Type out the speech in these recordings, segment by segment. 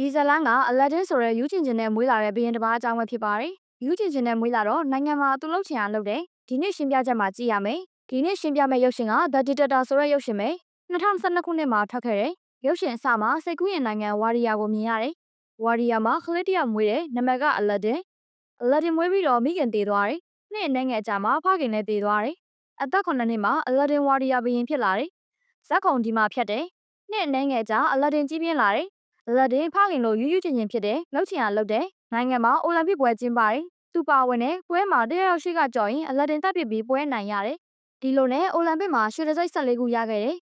ဒီဇလန်ကအလက်ဒင်းဆိုတဲ့ယူကျင်ကျင်နဲ့မွေးလာတဲ့ဘီရင်တစ်ပါးအကြောင်းပဲဖြစ်ပါတယ်။ယူကျင်ကျင်နဲ့မွေးလာတော့နိုင်ငံမှာသူလှုပ်ချင်အောင်လုပ်တယ်။ဒီနေ့ရှင်းပြချက်မှာကြည့်ရမယ်။ဒီနေ့ရှင်းပြမယ့်ရုပ်ရှင်က The Dictator ဆိုတဲ့ရုပ်ရှင်ပဲ။2012ခုနှစ်မှာထွက်ခဲ့တဲ့ရုပ်ရှင်အစမှာစိတ်ကူးရင်နိုင်ငံဝါရီယာကိုမြင်ရတယ်။ဝါရီယာမှာခလေးတယောက်မွေးတယ်။နာမည်ကအလက်ဒင်း။အလက်ဒင်းမွေးပြီးတော့မိခင်တည်သွားတယ်။နှစ်အနေငယ်အကြာမှာဖခင်လည်းတည်သွားတယ်။အသက်9နှစ်မှာအလက်ဒင်းဝါရီယာဘီရင်ဖြစ်လာတယ်။ဇက်ခုံဒီမှာဖြတ်တယ်။နှစ်အနေငယ်အကြာအလက်ဒင်းကြီးပြင်းလာတယ်။ လက်ဒင်းဖခင်လိုယူးယူးချင်းချင်းဖြစ်တယ်လှုပ်ချင်အောင်လုပ်တယ်နိုင်ငံမှာအိုလံပစ်ပွဲကျင်းပတယ်သူပါဝင်တဲ့ပွဲမှာတယောက်ရှိကကြော်ရင်အလက်ဒင်းတပ်ပစ်ပြီးပွဲနိုင်ရတယ်ဒီလိုနဲ့အိုလံပစ်မှာရွှေတံဆိပ်14ခုရခဲ့တယ်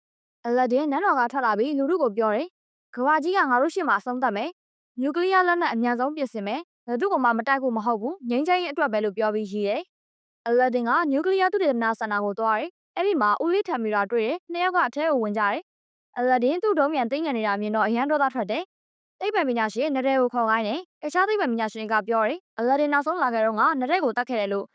အလက်ဒင်းနန်းတော်ကထွက်လာပြီးလူထုကိုပြောတယ်ကဘာကြီးကငါတို့ရှေ့မှာအဆုံးသတ်မယ်နျူကလ িয়ার လက်နက်အများဆုံးပြင်ဆင်မယ်ဘယ်သူကမှမတိုက်ဖို့မဟုတ်ဘူးငြိမ်းချမ်းရေးအတွက်ပဲလို့ပြောပြီးရည်တယ်အလက်ဒင်းကနျူကလ িয়ার သုတေသနစင်တာကိုသွားတယ်အဲ့ဒီမှာဦးလေးထံမီရာတွေ့တယ်နှစ်ယောက်ကအထဲကိုဝင်ကြတယ် အလက်ဒင်းသူ့ဒုံးမြန်သိငန်နေတာမြင်တော့အရန်ဒေါသထွက်တယ်သိပ္ပံပညာရှင်နရဲကိုခေါ်ခိုင်းတယ်။တခြားသိပ္ပံပညာရှင်ကပြောတယ်။အလာဒင်နောက်ဆုံးလာခဲ့တော့ငါနရဲကိုတတ်ခဲ့တယ်လို့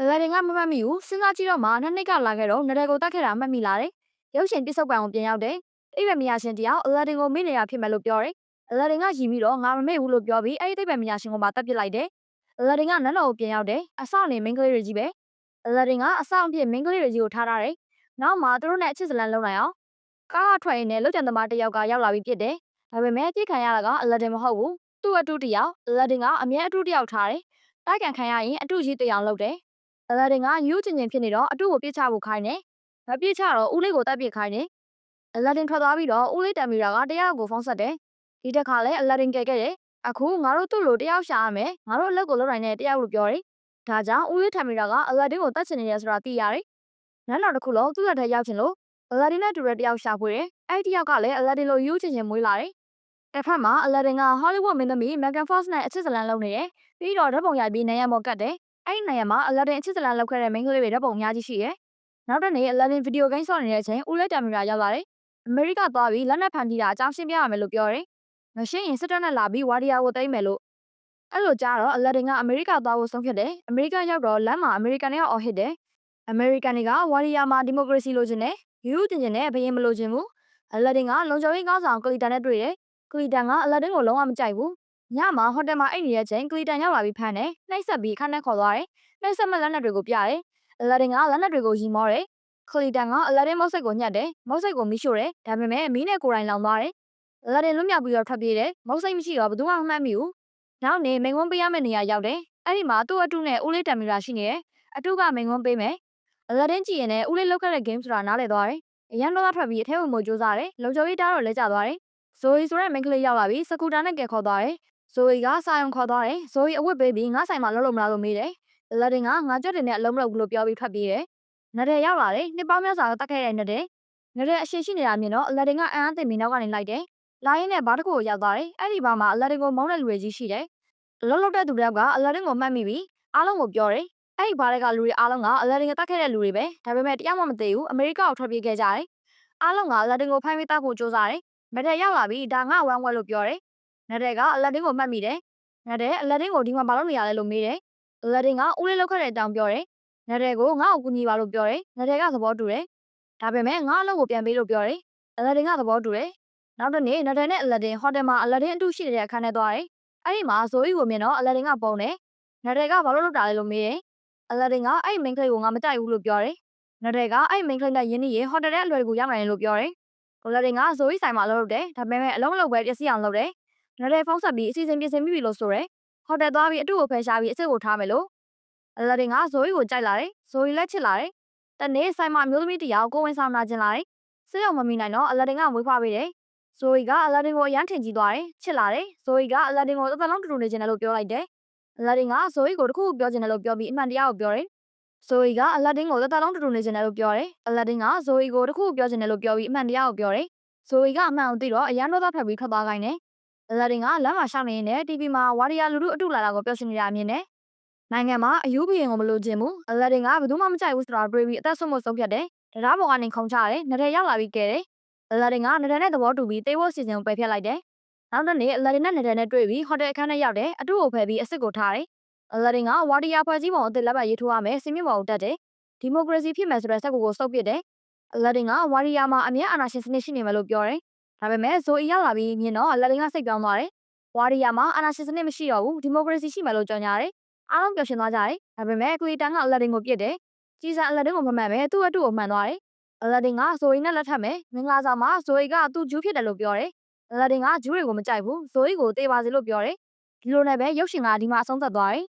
အလာဒင်ကမမှတ်မိဘူးစဉ်းစားကြည့်တော့မှနှစ်နှစ်ကလာခဲ့တော့နရဲကိုတတ်ခဲ့တာမှတ်မိလာတယ်။ရုပ်ရှင်ပြစ္ဆုတ်ပံကိုပြန်ရောက်တယ်။သိပ္ပံပညာရှင်တယောက်အလာဒင်ကိုမေ့နေတာဖြစ်မယ်လို့ပြောတယ်။အလာဒင်ကရည်ပြီးတော့ငါမမေ့ဘူးလို့ပြောပြီးအဲ့ဒီသိပ္ပံပညာရှင်ကိုမှတတ်ပစ်လိုက်တယ်။အလာဒင်ကနန်းတော်ကိုပြန်ရောက်တယ်။အဆောက်နေမင်းကလေးတွေကြီးပဲ။အလာဒင်ကအဆောက်အဖြစ်မင်းကလေးတွေကြီးကိုထားထားတယ်။နောက်မှသူတို့နဲ့အချစ်စလန်လုံးနိုင်အောင် ကားထွက်ရင်းနဲ့လုတ်ကြံသမားတယောက်ကရောက်လာပြီးပြစ်တယ်။ဒါပေမဲ့ကြည့်ခံရတာကအလာဒင်မဟုတ်ဘူးသူ့အတူတယောက်အလာဒင်ကအမြဲအတူတယောက်ထားတယ်။တိုက်ကန်ခံရရင်အတူကြီးတယောက်လုပ်တယ်။အလာဒင်ကယူးကျင်ကျင်ဖြစ်နေတော့အတူကိုပြစ်ချဖို့ခိုင်းတယ်။မပြစ်ချတော့ဦးလေးကိုတပ်ပစ်ခိုင်းတယ်။အလာဒင်ထွက်သွားပြီးတော့ဦးလေးတံမီရာကတရားကိုဖုံးဆက်တယ်။ဒီတစ်ခါလဲအလာဒင်ကဲခဲ့တယ်။အခုငါတို့သူ့လိုတယောက်ရှာရမယ်။ငါတို့အလုပ်ကိုလုပ်နိုင်တဲ့တယောက်လို့ပြောတယ်။ဒါကြောင့်ဦးလေးတံမီရာကအလာဒင်ကိုတတ်ချင်နေတယ်ဆိုတာသိရတယ်။နန်းတော်တစ်ခုလုံးသူ့လက်ထဲရောက်ချင်လို့ အလာဒင်နဲ့တူတဲ့တယောက်ရှာဖွေတယ်။အဲ့ဒီတယောက်ကလည်းအလာဒင်လိုယူးချင်ချင်မွေးလာတယ်။တစ်ဖက်မှာအလာဒင်ကဟောလိဝုဒ်မင်းသမီးမက်ဂန်ဖော့စ်နဲ့အချစ်ဇလန်လုပ်နေတယ်။ပြီးတော့ဓာတ်ပုံရိုက်ပြီးနေရမော်ကတ်တယ်။အဲ့ဒီနေရာမှာအလာဒင်အချစ်ဇလန်လုပ်ခဲ့တဲ့မိန်းကလေးတွေဓာတ်ပုံအများကြီးရှိတယ်။နောက်တစ်နေ့အလာဒင်ဗီဒီယိုဂိမ်းဆော့နေတဲ့အချိန်ဦးလေးတမ်မီရာရောက်လာတယ်။အမေရိကသွားပြီးလက်နက်ဖန်တီးတာအကြောင်းရှင်းပြရမယ်လို့ပြောတယ်။မရှင်းရင်စစ်တပ်နဲ့လာပြီးဝါဒီယာကိုသိမ်းမယ်လို့အဲ့လိုကြားတော့အလာဒင်ကအမေရိကသွားဖို့ဆုံးဖြတ်တယ်။အမေရိကန်ရောက်တော့လမ်းမှာအမေရိကန်တွေကအော်ဟစ်တယ်။အမေရိကန်တွေကဝါဒီယာမှာဒီမိုကရေစီလိုချင်တယ်။ ယူယူတင်တင်နဲ့ဘယင်းမလိုချင်ဘူး။အလာဒင်ကလုံခြုံရေးကောင်းဆောင်ကလီတန်နဲ့တွေ့တယ်။ကလီတန်ကအလာဒင်ကိုလုံးဝမကြိုက်ဘူးညမှာဟိုတယ်မှာအိတ်နေတဲ့ချိန်ကလီတန်ရောက်လာပြီးဖမ်းတယ်နှိပ်ဆက်ပြီးခန်းထဲခေါ်သွားတယ်နှိပ်ဆက်မဲ့လက်နက်တွေကိုပြတယ်အလာဒင်ကလက်နက်တွေကိုရီမောတယ်ကလီတန်ကအလာဒင်မုတ်စိတ်ကိုညှက်တယ်မုတ်စိတ်ကိုမိရှို့တယ်ဒါပေမဲ့မီးနဲ့ကိုယ်တိုင်လောင်သွားတယ်အလာဒင်လွတ်မြောက်ပြီးတော့ထွက်ပြေးတယ်မုတ်စိတ်မရှိတော့ဘယ်သူမှမမှတ်မိဘူးနောက်နေမိန်ဝန်းပေးရမယ့်နေရာရောက်တယ်အဲ့ဒီမှာသူ့အတုနဲ့ဦးလေးတံမီရာရှိနေတယ်အတုကမိန်ဝန်းပေးမယ် အလာဒင်ကြည့်ရင်လည်းဦးလေးလောက်ခဲ့တဲ့ game ဆိုတာနားလည်သွားတယ်အရန်တော့ထွက်ပြီးအထဲဝင်မို့ကြိုးစားတယ်လုံခြုံရေးတားတော့လဲကျသွားတယ်ဇိုအီဆိုတဲ့မိန်းကလေးရောက်လာပြီးစကူတာနဲ့ကယ်ခေါ်သွားတယ်ဇိုအီကစာယုံခေါ်သွားတယ်ဇိုအီအဝတ်ပေးပြီးငါဆိုင်မှာလှုပ်လို့မလားလို့မေးတယ်လက်တင်ကငါကြွက်တင်နဲ့အလုံးမလုပ်ဘူးလို့ပြောပြီးထွက်ပြေးတယ်နတဲ့ရောက်လာတယ်နှစ်ပေါင်းများစွာတတ်ခဲ့တဲ့နတဲ့နတဲ့အရှိရှိနေတာမြင်တော့လက်တင်ကအံ့အသင့်ပြီးနောက်ကနေလိုက်တယ်လာရင်နဲ့ဘားတစ်ခုကိုရောက်သွားတယ်အဲ့ဒီဘာမှာအလက်တင်ကိုမုန်းတဲ့လူတွေကြီးရှိတယ်လှုပ်လှုပ်တဲ့သူတယောက်ကအလက်တင်ကိုမှတ်မိပြီးအားလုံးကိုပြောတယ် အဲ့ဒီဘားတွေကလူတွေအားလုံးကအလက်တင်ကတတ်ခဲ့တဲ့လူတွေပဲဒါပေမဲ့တရားမှမသိဘူးအမေရိကကိုထွက်ပြေးခဲ့ကြတယ်အားလုံးကအလက်တင်ကိုဖိုင်းပြီးတောက်ဖို့ကြိုးစားတယ်မတဲ့ရောက်လာပြီးဒါငါဝမ်းဝဲလို့ပြောတယ်နတဲ့ကအလက်တင်ကိုမှတ်မိတယ်နတဲ့အလက်တင်ကိုဒီမှာဘာလို့နေရလဲလို့မေးတယ်အလက်တင်ကဦးလေးလောက်ခဲ့တဲ့အကြောင်းပြောတယ်နတဲ့ကိုငါ့ကိုကူညီပါလို့ပြောတယ်နတဲ့ကသဘောတူတယ်ဒါပေမဲ့ငါအလုပ်ကိုပြန်ပေးလို့ပြောတယ်အလက်တင်ကသဘောတူတယ်နောက်တစ်နေ့နတဲ့နဲ့အလက်တင်ဟိုတယ်မှာအလက်တင်အတူရှိနေတဲ့အခန်းထဲသွားတယ်အဲ့ဒီမှာဇိုအီကိုမြင်တော့အလက်တင်ကပုံတယ်နတဲ့ကဘာလို့လုပ်တာလဲလို့မေးတယ် အလက်တင်ကအဲ့မိန်းကလေးကိုငါမကြိုက်ဘူးလို့ပြောတယ်နတဲ့ကအဲ့မိန်းကလေးနဲ့ယင်းနေရဟိုတယ်ရဲ့အလွယ်ကိုရောက်နိုင်တယ်လို့ပြောတယ်ကိုလက်တင်ကဇိုအီဆိုင်မှာလုပ်တယ်ဒါပေမဲ့အလုံးမလုပ်ပဲပျက်စီးအောင်လုပ်တယ်နတဲ့ဖုန်းဆက်ပြီးအစီအစဉ်ပြင်ဆင်ပြီးပြီလို့ဆိုရယ်ဟိုတယ်သွားပြီးအတူကိုဖယ်ရှားပြီးအစ်စ်ကိုထားမယ်လို့အလက်တင်ကဇိုအီကိုကြိုက်လာတယ်ဇိုအီလက်ချစ်လာတယ်တနေ့ဆိုင်မှာမျိုးသမီးတယောက်ကိုဝင်ဆောင်လာခြင်းလာတယ်စိတ်အောင်မမိနိုင်တော့အလက်တင်ကမွေးဖွားပေးတယ်ဇိုအီကအလက်တင်ကိုအရန်ထင်ကြီးသွားတယ်ချစ်လာတယ်ဇိုအီကအလက်တင်ကိုတစ်သက်လုံးတူတူနေခြင်းတယ်လို့ပြောလိုက်တယ် အလက်တင်ကဇိုအီကိုတခုခုပြောခြင်းတယ်လို့ပြောပြီးအမှန်တရားကိုပြောတယ်ဇိုအီကအလက်တင်ကိုတစ်သက်လုံးတူတူနေခြင်းတယ်လို့ပြောတယ်အလက်တင်ကဇိုအီကိုတခုခုပြောခြင်းတယ်လို့ပြောပြီးအမှန်တရားကိုပြောတယ်ဇိုအီကအမှန်ကိုသိတော့အရန်တော့သားဖက်ပြီးထွက်သွားခိုင်းတယ်အလက်တင်ကလမ်းမှာရှောင်းနေရင်လည်း TV မှာဝါရီယာလူလူအတူလာတာကိုပြောရှင်နေတာမြင်တယ်နိုင်ငံမှာအယူဘီရင်ကိုမလို့ခြင်းဘူးအလက်တင်ကဘယ်သူမှမကြိုက်ဘူးဆိုတာတွေးပြီးအသက်ဆုံးမဆုံးဖြတ်တယ်တရားပေါ်ကနေခုံချတယ်နတဲ့ရောက်လာပြီးကဲတယ်အလက်တင်ကနတဲ့နဲ့သဘောတူပြီးတေးဖို့စီစဉ်ကိုပယ်ဖျက်လိုက်တယ် နောက်တစ်နေ့အလာဒင်နဲ့နေတယ်နဲ့တွေ့ပြီးဟိုတယ်အခန်းထဲရောက်တယ်အတူကိုဖယ်ပြီးအစ်စ်ကိုထားတယ်အလာဒင်ကဝါဒီယာဖွဲ့စည်းပုံအသစ်လက်မှတ်ရေးထိုးရမယ်စင်မြင့်ပေါ်ကိုတက်တယ်ဒီမိုကရေစီဖြစ်မယ်ဆိုတဲ့စက်ကူကိုစုပ်ပစ်တယ်အလာဒင်ကဝါဒီယာမှာအမြတ်အာဏာရှင်စနစ်ရှိနေမယ်လို့ပြောတယ်ဒါပေမဲ့ဇိုအီရလာပြီးမြင်တော့အလာဒင်ကစိတ်ပြောင်းသွားတယ်ဝါဒီယာမှာအာဏာရှင်စနစ်မရှိတော့ဘူးဒီမိုကရေစီရှိမယ်လို့ကြေညာတယ်အားလုံးပျော်ရွှင်သွားကြတယ်ဒါပေမဲ့ကလီတန်ကအလာဒင်ကိုပြစ်တယ်ကြီးစံအလာဒင်ကိုမမှန်ပဲသူ့အတူကိုမှန်သွားတယ်အလာဒင်ကဇိုအီနဲ့လက်ထပ်မယ်မင်္ဂလာဆောင်မှာဇိုအီကသူ့ဂျူးဖြစ်တယ်လို့ပြောတယ် လာဒင်ကဂျူးတွေကိုမကြိုက်ဘူးဇိုအီကိုတေးပါစေလို့ပြောတယ်ဒီလိုနဲ့ပဲရုပ်ရှင်ကဒီမှာအဆုံးသတ်သွားတယ်